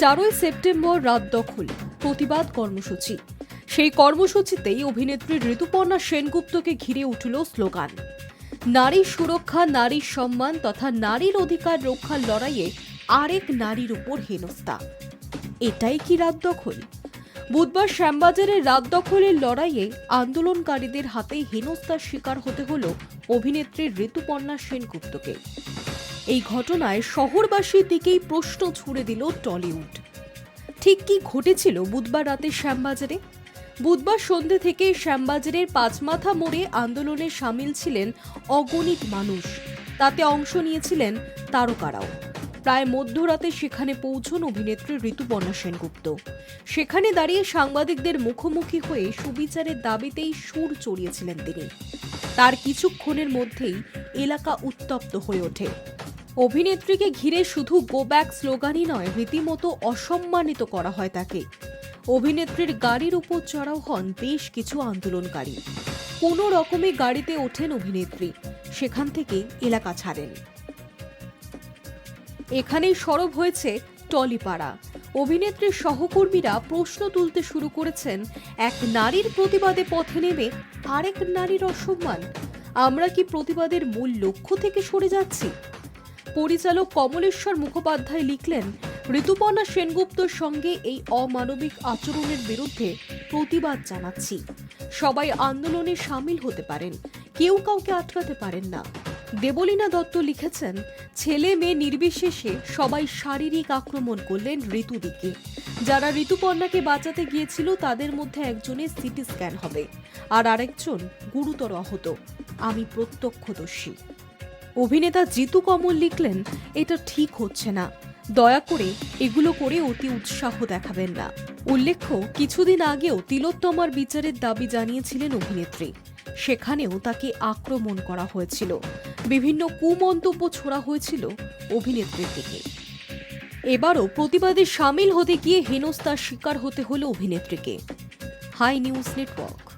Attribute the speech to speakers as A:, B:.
A: চারই সেপ্টেম্বর রাত দখল, প্রতিবাদ কর্মসূচি। সেই কর্মসূচিতেই অভিনেত্রী ঋতুপর্ণা সেনগুপ্তকে ঘিরে উঠল স্লোগান। নারী সুরক্ষা নারীর সম্মান তথা নারীর অধিকার রক্ষার লড়াইয়ে আরেক নারীর উপর হেনস্থা। এটাই কি রাত দখল? বুধবার শ্যামবাজারের রাত দখলের লড়াইয়ে আন্দোলনকারীদের হাতে হেনস্থার শিকার হতে হল অভিনেত্রী ঋতুপর্ণা সেনগুপ্তকে। এই ঘটনায় শহরবাসীর দিকেই প্রশ্ন ছুড়ে দিল টলিউড। ঠিক কি ঘটেছিল বুধবার রাতে শ্যামবাজারে? বুধবার সন্ধে থেকে শ্যামবাজারের পাঁচমাথা মোড়ে আন্দোলনে সামিল ছিলেন অগণিত মানুষ। তাতে অংশ নিয়েছিলেন তারকারাও। প্রায় মধ্যরাতে সেখানে পৌঁছন অভিনেত্রী ঋতুপর্ণা সেনগুপ্ত। সেখানে দাঁড়িয়ে সাংবাদিকদের মুখোমুখি হয়ে সুবিচারের দাবিতেই সুর চড়িয়েছিলেন তিনি। তার কিছুক্ষণের মধ্যেই এলাকা উত্তপ্ত হয়ে ওঠে। অভিনেত্রীকে ঘিরে শুধু গো ব্যাক স্লোগানই নয়, রীতিমতো অসম্মানিত করা হয় তাকে। অভিনেত্রীর গাড়ির উপর চড়াও হন বেশ কিছু আন্দোলনকারী। কোনো রকমে গাড়িতে ওঠেন অভিনেত্রী, সেখান থেকে এলাকা ছাড়েন। এখানেই সরব হয়েছে টলিপাড়া। অভিনেত্রীর সহকর্মীরা প্রশ্ন তুলতে শুরু করেছেন, এক নারীর প্রতিবাদে পথে নেমে আরেক নারীর অসম্মান। আমরা কি প্রতিবাদের মূল লক্ষ্য থেকে সরে যাচ্ছি? পরিচালক কমলেশ্বর মুখোপাধ্যায় লিখলেন, ঋতুপর্ণা সেনগুপ্তর সঙ্গে এই অমানবিক আচরণের বিরুদ্ধে প্রতিবাদ জানাচ্ছি। সবাই আন্দোলনে সামিল হতে পারেন, কেউ কাউকে আটকাতে পারেন না। দেবলীনা দত্ত লিখেছেন, ছেলে মেয়ে নির্বিশেষে সবাই শারীরিক আক্রমণ করলেন ঋতুদিকে। যারা ঋতুপর্ণাকে বাঁচাতে গিয়েছিল, তাদের মধ্যে একজনের সিটি স্ক্যান হবে, আর আরেকজন গুরুতর আহত। আমি প্রত্যক্ষদর্শী। অভিনেতা জিতু কমল লিখলেন, এটা ঠিক হচ্ছে না। দয়া করে এগুলো করে অতি উৎসাহ দেখাবেন না। উল্লেখ্য, কিছুদিন আগেও তিলোত্তমার বিচারের দাবি জানিয়েছিলেন অভিনেত্রী। সেখানেও তাকে আক্রমণ করা হয়েছিল। বিভিন্ন কুমন্তব্য ছোড়া হয়েছিল অভিনেত্রীর দিকে। এবারও প্রতিবাদে সামিল হতে গিয়ে হেনস্থার শিকার হতে হলো অভিনেত্রীকে। Hi news network.